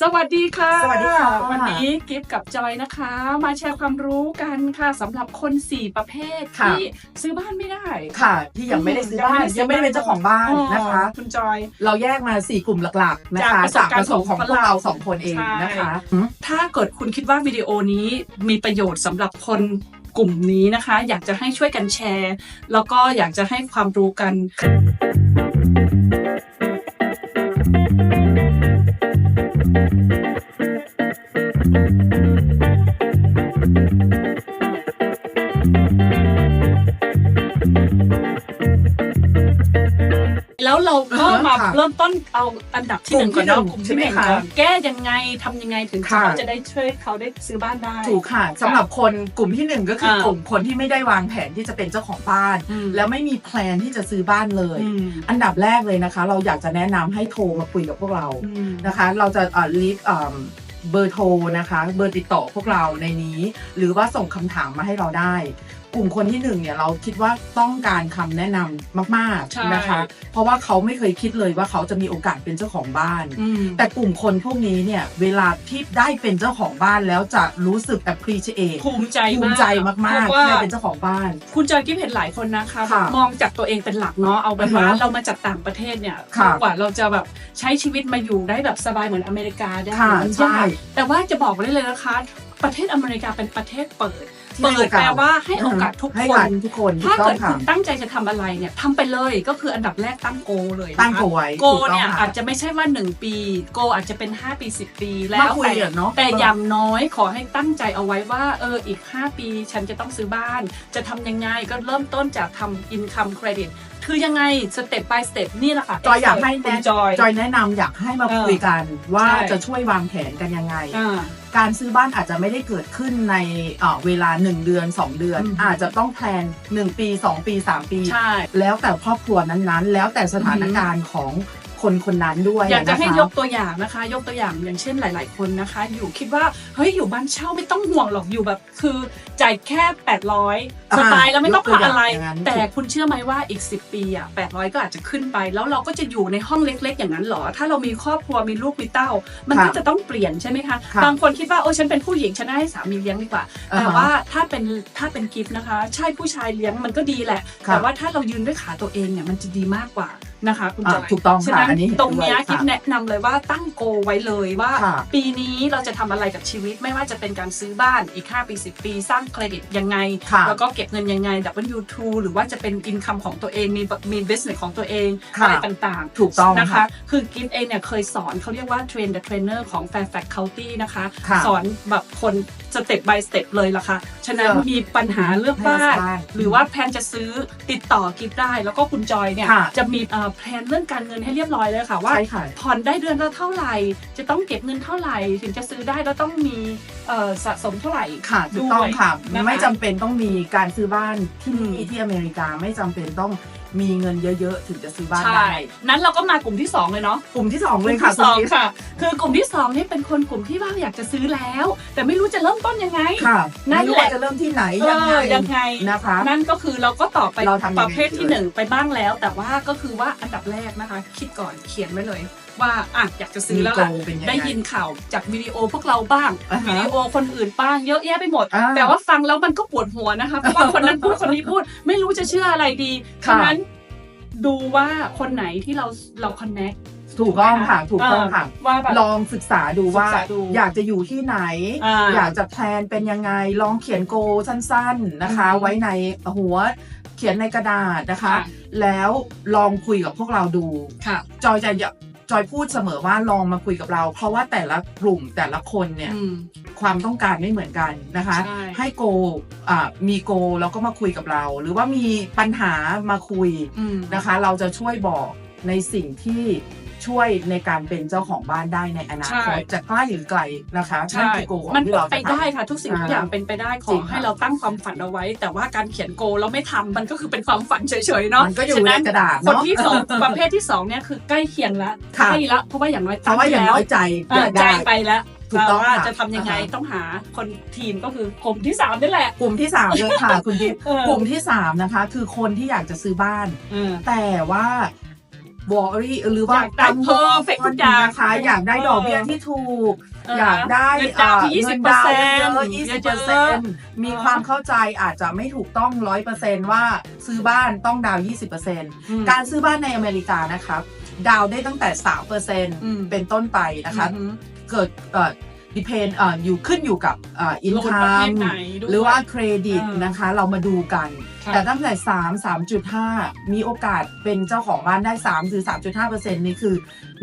สวัสดีค่ะสวัสดีค่ะ วันนี้กิฟต์กับจอยนะคะ มาแชร์ความรู้กันค่ะสำหรับคน 4 ประเภทค่ะที่ซื้อบ้านไม่ได้ค่ะ ที่ยังไม่ได้ซื้อบ้านยังไม่ได้เป็นเจ้าของบ้านนะคะอ๋อคุณจอยเราแยกมา 4 กลุ่มหลักๆนะคะจากประสบการณ์จากประสบของของพวกเราเราสองคนเองนะคะใช่อืมถ้าเกิดคุณคิดว่าวิดีโอนี้มีประโยชน์สำหรับคนกลุ่มนี้นะคะ อยากจะให้ช่วยกันแชร์ แล้วก็อยากจะให้ความรู้กัน แล้วเราก็มาค่ะเริ่มต้นเอาอันดับที่หนึ่งก่อนเนาะกกลุ่ลุ่มมที่ที่หหนึ่นึ่งงใช่ไหมก่อนคะแก้ยังไงทำยังไงถึงค่ะเขาจะได้ช่วยเขาได้ซื้อบ้านได้ถูกค่ะสำหรับคนกลุ่มที่หนึ่งก็คืออากลุ่มคนที่ไม่ได้วางแผนที่จะเป็นเจ้าของบ้านอืมแล้วไม่มีแพลนที่จะซื้อบ้านเลยอืมอันดับแรกเลยนะคะ เราอยากจะแนะนำให้โทรมาคุยกับพวกเราอืมนะคะ เราจะอ่าลิฟต์เบอร์โทรนะคะ เบอร์ติดต่อพวกเราในนี้ หรือว่าส่งคำถามมาให้เราได้ กลุ่มคนที่หนึ่งเนี่ยเราคิดว่าต้องการคำแนะนำมากใช่ๆนะคะ เพราะว่าเขาไม่เคยคิดเลยว่าเขาจะมีโอกาสเป็นเจ้าของบ้านอืมแต่กลุ่มคนพวกนี้เนี่ยเวลาที่ได้เป็นเจ้าของบ้านแล้วจะรู้สึก appreciate ภูมิใจภูมิใจมากเพๆราะว่าที่ได้เป็นเจ้าของบ้าน คุณจอยกิ๊บเห็นหลายคนนะคะค่ะมองจากตัวเองเป็นหลักเนาะเอาแบบว่าอือฮะเรามาจากต่างประเทศเนี่ยค่ะกว่าเราจะแบบใช้ชีวิตมาอยู่ได้แบบสบายเหมือนอเมริกาได้ค่ะมันใช่ยากแต่ว่าจะบอกไว้ได้เลยนะคะ ประเทศอเมริกาเป็นประเทศเปิดที่ เปิให้ดโอกาสแปลว่าให้โอกาสทุกให้คโอกาสนทุกคนถูถ้ากต้อเกิงดค่ะคุณตั้งใจจะทำอะไรเนี่ยทำไปเลยก็คืออันดับแรกตั้งโกเลยนะคะตั้งโกไว้โกถูกต้องเนี่ยค่ะอาจจะไม่ใช่ว่า 1 ปี โกอาจจะเป็น 5 ปี 10 ปีแล้มาวคุยแต่อะเนาะแต่อย่างน้อยขอให้ตั้งใจเอาไว้ว่าเอออีก 5 ปีฉันจะต้องซื้อบ้าน จะทำยังไงก็เริ่มต้นจากทำ income credit คื อยังไงสเต็ป by สเต็ปนี่แหละค่ะจอยอยากให้คุณแนะจอย จอยแนะนำอยากให้มาเออคุยกันว่าใช่ จะช่วยวางแผนกันยังไง อ่า การซื้อบ้านอาจจะไม่ได้เกิดขึ้นในเอ่อเวลา 1 เดือน 2 เดือน อืม อาจจะต้องแพลน 1 ปี 2 ปี 3 ปี ใช่ แล้วแต่ครอบครัวนั้นๆ แล้วแต่สถานการณ์ของ คนคนนั้นด้วยอยากจะนคให้ยกตัวอย่างนะคะ ยกตัวอย่างอย่างเช่นหลาย ๆ คนนะคะ อยู่คิดว่าเฮ้ยอยู่บ้านเช่าไม่ต้องห่วงหรอกอยู่แบบคือจ่ายแค่ 800สบายแล้วไม่ต้องยกตัวผ่าอย่างอะไรอย่างนั้นแต่คุณเชื่อไหมว่าอีก 10 ปีอะ800 ก็อาจจะขึ้นไป แล้วเราก็จะอยู่ในห้องเล็ก ๆ อย่างนั้นเหรอ ถ้าเรามีครอบครัวมีลูกมีเต้า มันก็จะต้องเปลี่ยนใช่ไหมคะค่ะบางคนคิดว่าโอ้ฉันเป็นผู้หญิงฉันให้สามีเลี้ยงดีกว่าอ่าฮะแต่ว่าถ้าเป็นถ้าเป็นกิฟต์นะคะ ใช่ผู้ชายเลี้ยงมันก็ดีแหละค่ะแต่ว่าถ้าเรายืนด้วยขาตัวเองเนี่ยมันจะดีมากกว่านะคะคุณจอยอะถูกต้องฉะค่ะนั้นอันนี้เห็นตรงเนี้ยด้วยกิฟค่ะแนะนำเลยว่าตั้งโกไว้เลยว่าค่ะปีนี้เราจะทำอะไรกับชีวิตไม่ว่าจะเป็นการซื้อบ้านอีก 5 ปี 10 ปีสร้างเครดิตยังไงค่ะแล้วก็เก็บเงินยังไง W2 หรือว่าจะเป็นอินคัมของตัวเองมีมี business ของตัวเองค่ะอะไรต่างๆ ถูกต้องนะคะค่ะคือกิฟเองเนี่ยเคยสอนเขาเรียกว่า train the trainer ของ Fairfax County นะคะค่ะสอนแบบคนสเต็ป by สเต็ปเลยล่ะค่ะ ฉะนั้นเออมีปัญหาเรื่องบ้านให้เราสร้างหรือว่าแพลนจะซื้อติดต่อกิฟได้ แล้วก็คุณจอยเนี่ยค่ะจะมีเอ่อแพลนเรื่องการเงินให้เรียบร้อยเลยค่ะว่าใช่ค่ะผ่อนได้เดือนละเท่าไหร่ จะต้องเก็บเงินเท่าไหร่ ถึงจะซื้อได้แล้วต้องมีเอ่อสะสมเท่าไหร่ค่ะถูกต้องค่ะด้วยนะคะไม่จำเป็นต้องมีการซื้อบ้านที่นี่อืมที่อเมริกาไม่จำเป็นต้อง มีเงินเยอะๆ ถึงจะซื้อบ้านใช่ ได้นั้นเราก็มากลุ่มที่ 2 เลยเนาะกลุ่มที่สองกเลลุ่ยมค่ะที่สองณกิ๊ฟค่ะ คือกลุ่มที่สองนี่เป็นคนกลุ่มที่ว่าอยากจะซื้อแล้ว แต่ไม่รู้จะเริ่มต้นยังไงค่ะนั่ไม่นรู้แหละว่าจะเริ่มที่ไหนเอยังไงอยังไง นะคะ นั่นก็คือเราก็ตอบไปเราทำยังไงประเภทที่หนึ่งไปบ้างแล้ว แต่ว่าก็คือว่าอันดับแรกนะคะ คิดก่อนเขียนไว้เลย ว่าอะอยากจะซื้อแล้วมีล่ะโกเป็นยังไงได้ยินข่าวจากวิดีโอพวกเราบ้างอ่าฮะวิดีโอคนอื่นบ้างเยอะแยะไปหมดอ่าแต่ว่าฟังแล้วมันก็ปวดหัวนะคะเพราะว่าคนนั้นพูดคนนี้พูด ไม่รู้จะเชื่ออะไรดีค่ะฉะนั้นดูว่าคนไหนที่เราเราคอนเน็กถูกต้องค่ะถูกต้องค่ะว่าแบบลองศึกษาดูว่าศึกษาดูอยากจะอยู่ที่ไหนอ่าอยากจะแพลนเป็นยังไง ลองเขียนโกสั้น ๆนะคะอืมไว้ในหัวเขียนในกระดาษนะคะค่ะแล้วลองคุยกับพวกเราดูค่ะจอยจะ จอยพูดเสมอว่าลองมาคุยกับเรา เพราะว่าแต่ละกลุ่มแต่ละคนเนี่ยอืมความต้องการไม่เหมือนกันนะคะใช่ให้โกอ่ามีโกแล้วก็มาคุยกับเรา หรือว่ามีปัญหามาคุยอืมนะคะ เราจะช่วยบอกในสิ่งที่ ช่วยในการเป็นเจ้าของบ้านได้ในอนาคตใช่จะใกล้หรือไกลนะคะใช่นั่นคือโกของมันที่เราไปจะทำได้ค่ะ ทุกสิ่งทุกอย่างเป็นไปได้ขจริองค่ะให้เราตั้งความฝันเอาไว้ แต่ว่าการเขียนโกแล้วไม่ทำมันก็คือเป็นความฝันเฉยๆเนาะมันก็อยู่ฉะในกระดาษคนเนาะที่สองประเภทที่สองเนี่ยคือใกล้เคียงละใกค่ะล้ละเพราะว่าอย่างน้อยเพราะว่าอย่างน้อยใจตั้งอยากใจได้ไปแล้วถูกต้องว่าค่ะจะทำยังไงอ่าฮะต้องหาคนทีมก็คือกลุ่มที่สามนี่แหละ กลุ่มที่สามเลยค่ะคุณทิพย์เออกลุ่มที่สามนะคะ คือคนที่อยากจะซื้อบ้านเออแต่ว่า วอรี่หรือว่าอยากได้ perfect ทุกอย่างนะคะอยากได้ดอกเบี้ยที่ถูก อยากได้เงินดาวน์ที่เอ่อยี่สิบเงินเปอร์ดาวเซ็น์นเยต์อะๆยี่สิบเปอร์เซ็นต์มีความเข้าใจอาจจะไม่ถูกต้องร้อยเปอร์เซ็นต์ว่าซื้อบ้านต้องดาวยี่สิบเปอร์เซ็นต์การซื้อบ้านในอเมริกานะครับดาวได้ตั้งแต่สามเปอร์เซ็นต์อืมเป็นต้นไปนะคะอืมเกิด เอ่อ depend เอ่ออยู่ขึ้นอยู่กับเอ่อโลนประเภท income ไหนด้วย หรือว่าเครดิตเออนะคะเรามาดูกัน ค่ะ แต่ตั้งแต่ 3 3.5 มีโอกาสเป็นเจ้าของบ้านได้ 3 หรือ 3.5นี่คือ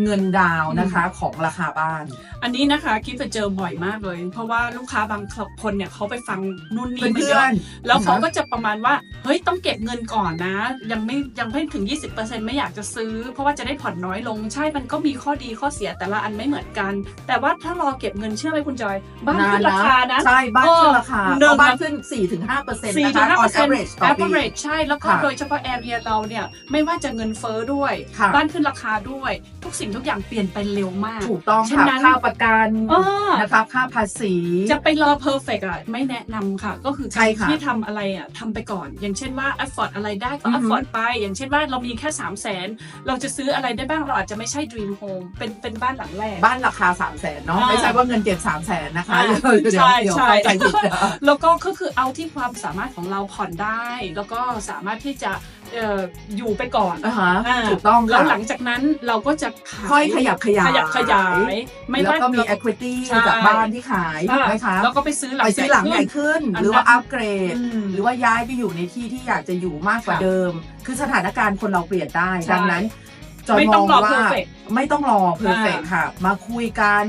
เงินดาวน์นะคะของราคาบ้าน อันนี้นะคะกิ๊บจะเจอบ่อยมากเลย เพราะว่าลูกค้าบางคนเนี่ยเขาไปฟังนู่นนี่มาเพื่เยออะนแล้วเขาก็จะประมาณว่าเฮ้ยต้องเก็บเงินก่อนนะ ยังไม่ยังไม่ถึง 20%ไม่อยากจะซื้อ เพราะว่าจะได้ผ่อนน้อยลงใช่มันก็มีข้อดีข้อเสียแต่ละอันไม่เหมือนกัน แต่ว่าถ้ารอเก็บเงินเชื่อไหมคุณจอย บ้านขึ้นราคานะใช่บ้านขึ้นราคาหนึ่งเพราะบ้านขึ้น 4-5เปอร์เซ็นต์สี่นะถึคะงห้า on เปอร์เซ็นต์ average ต่อปี average ใช่แล้วก็ค่ะโดยเฉพาะแอเรียเราเนี่ยไม่ว่าจะเงินเฟ้อด้วยค่ะบ้านขึ้นราคาด้วยทุกสิ่งทุกอย่างเปลี่ยนไปเร็วมาก ถูกต้องฉะค่ะนั้นค่าประกันอ่านะคะค่าภาษี จะไปรอ perfect อะไม่แนะนำค่ะ ก็คือใช่การค่ะที่ทำอะไรอะทำไปก่อน อย่างเช่นว่า afford อะไรได้ก็อือฮึ afford ไป อย่างเช่นว่าเรามีแค่3 0 0แสนเราจะซื้ออะไรได้บ้างเราอาจจะไม่ใช่ dream home เป็นเป็นบ้านหลังแรก บ้านราคา3 0 0แสนเนาะอ่าไม่ใช่ว่าเงินเก็บ3 0 0แสนนะคะอ่าเดี๋ยวเดี๋ยวใช่เดี๋ยวใช่เข้าใจผิดนะแล้วก็ก็คือเอาที่ความสามารถของเราผ่อนได้ แล้วก็สามารถที่จะเอ่ออยู่ไปก่อนอ่าฮะอ่าถูกต้องแล้วค่ะหลังจากนั้นเราก็จะขายค่อยขยับขยายขยับขยายไม่แล้วว่าก็มีเรา equity ใช่จากบ้านที่ขายถูกไหมคะแล้วก็ไปซื้อหลังไปซื้อหลังใหญ่ขึ้นอันนั้นหรือว่าอัปเกรดอืมหรือว่าย้ายไปอยู่ในที่ที่อยากจะอยู่มากกว่าค่ะเดิม คือสถานการณ์คนเราเปลี่ยนได้ใช่ดังนั้นจอยไม่มต้อองงรอว่า perfect ไม่ต้องรอเพอร์เฟกอ่าค่ะ มาคุยกัน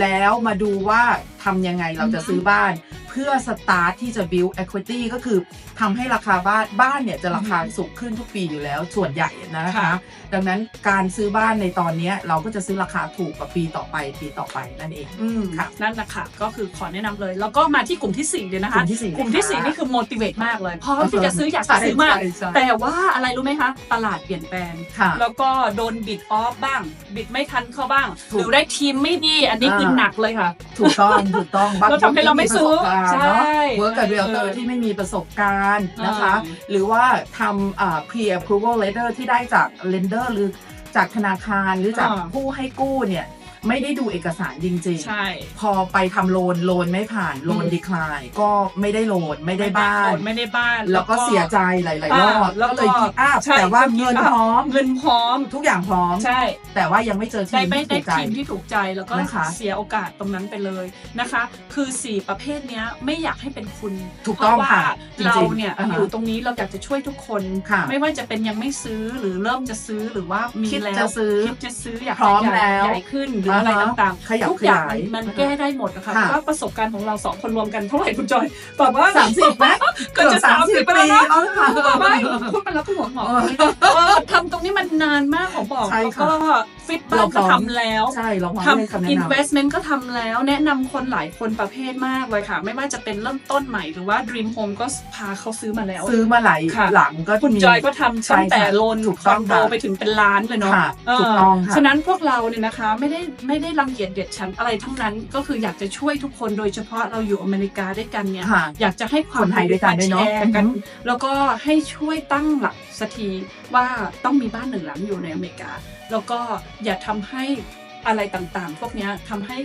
แล้วมาดูว่าทำยังไงเราจะอืมซื้อบ้าน เพื่อสตาร์ทที่จะ build equity ก็คือทำให้ราคาบ้านบ้านเนี่ยจะราคาสูงขึ้นทุกปีอยู่แล้วส่วนใหญ่นะคะค่ะดังนั้นการซื้อบ้านในตอนเนี้ยเราก็จะซื้อราคาถูกกว่าปีต่อไปปีต่อไปนั่นเองอืมค่ะนั่นแหละค่ะก็คือขอแนะนำเลย แล้วก็มาที่กลุ่มที่ 4 เลยนะคะ กลุ่มที่สี่กลุ่มที่นะคะ4นี่คือ motivate มากเลยพร้อมที่จะซื้ออยากจะซื้อมากใช่ใช่แต่ว่าอะไรรู้ไหมคะ ตลาดเปลี่ยนแปลงค่ะแล้วก็โดนบิดออฟบ้างบิดไม่ทันเข้าบ้างถูกหรือได้ทีมไม่ดีอันนี้คืออ่าหนักเลยค่ะ ถูกต้องถูกต้องบางแล้วทำให้เราไม่ซื้อคนที่ประสบการณ์เนาะใช่เวิร์กกับเรียลเตอเอร์อที่ไม่มีประสบการณ์นะคะอ่าหรือว่าทำอ่า pre approval letter ที่ได้จาก lender หรือจากธนาคารหรือจากอ่าผู้ให้กู้เนี่ย ไม่ได้ดูเอกสารจริงใช่ๆพอไปทำโลนโลนไม่ผ่านโลนอืม ดีคลายก็ไม่ได้โลนไม่ได้บ้าน ไม่ได้บ้าน แล้วก็เสียใจหลายๆรอบอ่าแล้วก็ก็เลยคิดอัพใช่แต่ว่าก็คิดเงินอัพพร้อมเงินพร้อม ทุกอย่างพร้อม ใช่แต่ว่ายังไม่เจอทีได้มไม่ที่ได้ถูกใจ ทีมที่ถูกใจแล้วก็นะคะเสียโอกาสตรงนั้นไปเลยนะคะ คือ 4 ประเภทเนี้ยไม่อยากให้เป็นคุณถูกต้องเพราะว่าค่ะจริงๆเราเนี่ยอ่าฮะอยู่ตรงนี้เราอยากจะช่วยทุกคน ค่ะไม่ว่าจะเป็นยังไม่ซื้อหรือเริ่มจะซื้อหรือว่ามีคิดแล้วจะซื้อคิดจะซื้ออยากพร้อมใหญ่แล้ว ใหญ่ขึ้นหรืออะไรอ่าฮะต่างขยับๆทุกอย่างขยายมันอ่าฮะแก้ได้หมดนะคะค่ะเพราะประสบการณ์ของเราสองคนรวมกันเท่าไหร่คุณจอยตอบว่าสามสิบไหมเกือบจะสามสิบ30ไปแล้ปีวนะเอาค่ะไม่พูดมาแล้วก็หัวหอมเออทำตรงนี้มันนานมากขอบอกใช่แล้วค่ะก็ฟิตบ้านเราพร้ก็อมทำแล้วใช่เราพร้อมทให้คำำแนะน investment ก็ทำแล้ว แนะนำคนหลายคนประเภทมากเลยค่ะ ไม่ว่าจะเป็นเริ่มต้นใหม่หรือว่า Dream Home ก็พาเขาซื้อมาแล้วำซื้อมาหลายค่ะ หลังก็คุณมี จอยก็ทำใช่ตั้งแต่ค่ะโลนถูกคต้อองนโดค่ะไปถึงเป็นล้านเลยเนาะค่ะเออถูกต้องค่ะ ฉะนั้นพวกเราเนี่ยนะคะไม่ได้ไม่ได้รังเกียจเด็ดชั้นอะไรทั้งนั้นก็คืออยากจะช่วยทุกคนโดยเฉพาะเราอยู่อเมริกาด้วยกันเนี่ย ค่ะ อยากจะให้ความคนไทยด้วยกันด้วยเนอะแชร์กันอือฮึ แล้วก็ให้ช่วยตั้งหลักสักทีว่าต้องมีบ้านหนึ่งหลังอยู่ในอเมริกา แล้วก็อย่าทำให้อะไรต่างๆ พวกเนี้ยทำให้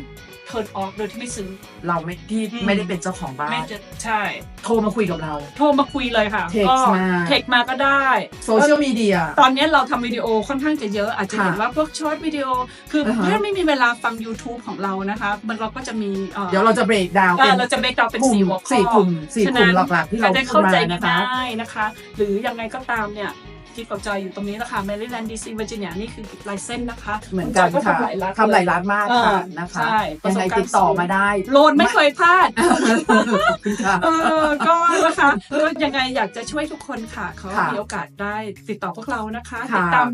turn off โดยที่ไม่ซื้อ เราไม่ที่อืมไม่ได้เป็นเจ้าของบ้าไม่นจะใช่ โทรมาคุยกับเรา โทรมาคุยเลยค่ะ Text ก็มาเทคมาก็ได้โซเชียลมีเดียตอนนี้เราทำวิดีโอค่อนข้างจะเยอะ อาจจะเห็นค่ะว่าพวกช็อตวิดีโอ คืออาฮะถ้าไม่มีเวลาฟัง YouTube ของเรานะคะ มันเราก็จะมีอ่อเดี๋ยวเราจะเบรกดาวเอ่เป็อนเราจะเบรกดาวเป็นกลุ่มสี่หัวข้อสี่กลุ่มสี่ฉะกลุ่มนั้นหลักๆที่เราจะได้พูเข้าดมาใจนะคะง่ายๆนะคะ หรือยังไงก็ตามเนี่ย ที่กับจอยอยู่ตรงนี้นะคะแมริแลนด์ดีซีเวอร์จิเนียนี่คือลายเส้นนะคะเหมือนกันณจยค่ะทำหลายรัฐทำหลายร้านมากค่ะเออนะคะใช่ยังไงประสบการณ์ติดต่อมาได้ โลนไม่เคยพลาดค่ะเออก็นะคะก็ยังไงอยากจะช่วยทุกคนค่ะเขาค่ะมีโอกาสได้ติดต่อพวกเรานะคะค่ะติดตาม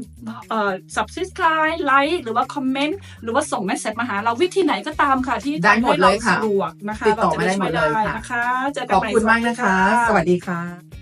เอ่อ subscribe ไลค์หรือว่าคอมเมนต์หรือว่าส่งเมสเซจมาหาเราวิธีไหนก็ตามค่ะที่ได้หมดเลยค่ะทำให้ราสะดวกนะคะติดต่อมาได้เรจะหมดเลยช่วค่ะนะคะเจอกัขนอบใหม่คุณมากนะคะวัสดีสวัสดีค่ะ